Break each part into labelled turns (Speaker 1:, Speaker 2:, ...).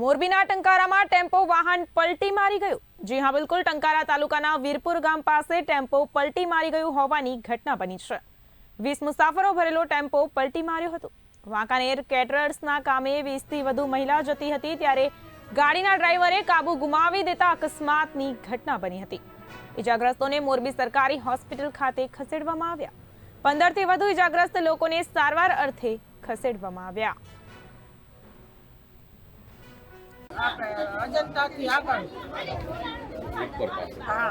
Speaker 1: મોરબીના ટંકારામાં ટેમ્પો વાહન પલટી મારી ગયું. જી હા, બિલકુલ. ટંકારા તાલુકાના વીરપુર ગામ પાસે ટેમ્પો પલટી મારી ગયું હોવાની ઘટના બની છે. વીસ મુસાફરો ભરેલો ટેમ્પો પલટી માર્યો હતો. વાંકાનેર કેટરર્સના કામે વીસથી વધુ મહિલા જતી હતી ત્યારે ગાડીના ડ્રાઈવરે કાબુ ગુમાવી દેતા અકસ્માતની ઘટના બની હતી. ઇજાગ્રસ્તોને મોરબી સરકારી હોસ્પિટલ ખાતે ખસેડવામાં આવ્યા. પંદરથી વધુ ઇજાગ્રસ્ત લોકોને સારવાર અર્થે ખસેડવામાં આવ્યા.
Speaker 2: આપણે અજંતાથી આગળ. હા.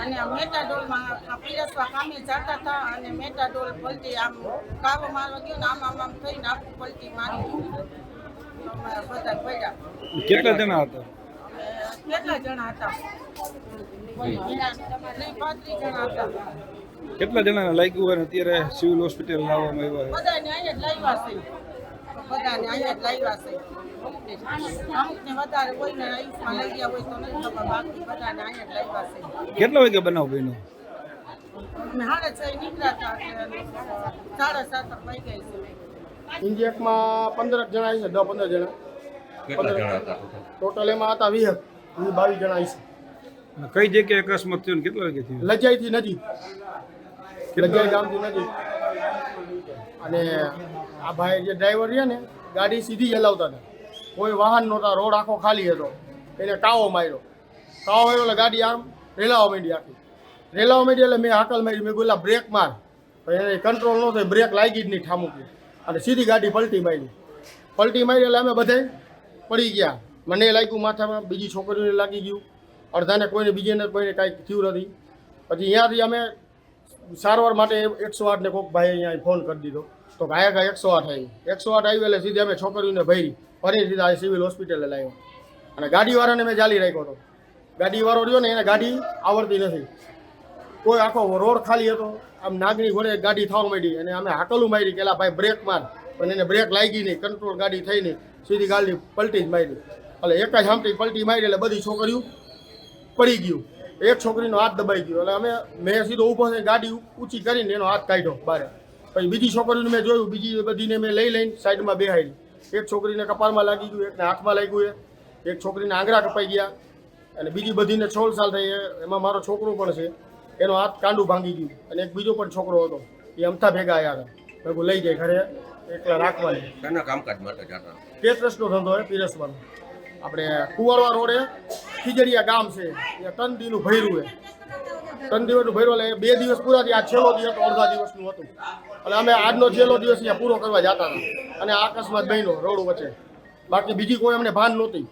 Speaker 2: અને મેટાડોલમાં પીરસવા કામે જતા હતા અને મેટાડોલ પલટી આમ કાવો મારવા ગયો ને આમ આમ આમ થઈને આખું પલટી મારી બધા પડ્યા
Speaker 3: કેટલા જણા હતા?
Speaker 2: અને કેટલા જણા હતા? જણા
Speaker 3: કેટલા જણાને લાગ્યું હોય અત્યારે સિવિલ હોસ્પિટલ લાવવામાં આવ્યા
Speaker 2: બધા જ લાવ્યા છે. બધાને અહીંયા જ લાવ્યા છે. અમુકને વધારે કોઈને આયુષમાં લઈ ગયા હોય તો નથી ખબર બાકી બધાને અહીંયા જ લાવ્યા છે.
Speaker 3: છે કેટલા વાગે બનાવ બન્યો?
Speaker 2: હાડે છ નીકળ્યા હતા સાડા સાત વાગી ગઈ છે
Speaker 4: ઇન્જેકમાં પંદર જણા છે દસ પંદર જણા.
Speaker 5: કેટલા જણા હતા?
Speaker 4: ટોટલ એમાં હતા વીસ વીસ બાવીસ જણા છે.
Speaker 3: કઈ જગ્યાએ અકસ્માત થયો ને કેટલા વાગે થયો?
Speaker 4: લજાઈથી નજીક. લજાઈ ગામથી નજીક. અને આ ભાઈ જે ડ્રાઈવર છે ને, ગાડી સીધી ચલાવતા હતા. કોઈ વાહન નહોતા, રોડ આખો ખાલી હતો. એને કાવો માર્યો. કાવો માર્યો એટલે ગાડી આમ રેલાવા માંડી આખી. રેલાવા માંડી એટલે મેં હાકલ મારી. મેં બોલા બ્રેક માર. એને કંટ્રોલ ન થાય બ્રેક લાગી જ નહીં ઠામુકી. અને સીધી ગાડી પલટી મારી. પલટી મારી એટલે અમે બધાય પડી ગયા. મને લાગ્યું માથામાં બીજી છોકરીઓને લાગી ગયું. અડધાને કોઈને, બીજેને કોઈને કાંઈ થયું નથી. પછી અહીંયાથી અમે સારવાર માટે એકસો આઠને કોઈક ભાઈ અહીંયા ફોન કરી દીધો. તો ગાયા ગયા એકસો આઠ આવી. એકસો આઠ આવી એટલે સીધી અમે છોકરીઓને ભરી ફરી સીધા સિવિલ હોસ્પિટલે લાવ્યો. અને ગાડીવાળાને મેં ચાલી રાખ્યો હતો. ગાડીવાળો રહ્યો ને એને ગાડી આવડતી નથી. કોઈ આખો રોડ ખાલી હતો. આમ નાગની ઘોડે ગાડી થવા માંડી અને અમે હાકલું મારી કેલા ભાઈ બ્રેક માર. પણ એને બ્રેક લાગી નહીં કંટ્રોલ ગાડી થઈ નહીં. સીધી ગાડી પલટી જ મારી. એટલે એક જ હામટી પલટી મારી એટલે બધી છોકરીઓ પડી ગયું. એક છોકરીનો હાથ દબાઈ ગયો. એટલે અમે, મેં સીધો ઊભો થઈને ગાડી ઊંચી કરીને એનો હાથ કાઢ્યો બહાર પછી બીજી છોકરીને મેં જોયું બીજી બધીને મેં લઈ લઈને સાઈડમાં બેહાડી એક છોકરીને કપાળમાં લાગી ગયું એકને હાથમાં લાગ્યું એ. એક છોકરીને આંગળા કપાઈ ગયા અને બીજી બધીને છોલ સાલ થઈ એમાં મારો છોકરો પણ છે. એનો હાથ કાંડું ભાંગી ગયું અને એક બીજો પણ છોકરો હતો. એ અમથા ભેગા આવ્યા હતા. મેં લઈ જાય ઘરે એકલા રાખવાની
Speaker 5: શાના કામકાજ માટે જતા
Speaker 4: કેટરસનો ધંધો હોય પીરસવાનો. આપણે કુંવરવા રોડે ખીજડીયા ગામ છે ત્યાં ત્રણ દીનું ભૈરું છે ત્રણ દિવસનું ભર્યો, એટલે બે દિવસ પૂરા થયા. છેલ્લો દિવસ અડધા દિવસનું હતું. અને અમે આજનો છેલ્લો દિવસ અહીંયા પૂરો કરવા જતા હતા. અને આ અકસ્માત બન્યો રોડ વચ્ચે. બાકી બીજી કોઈ અમને ભાન નહોતી.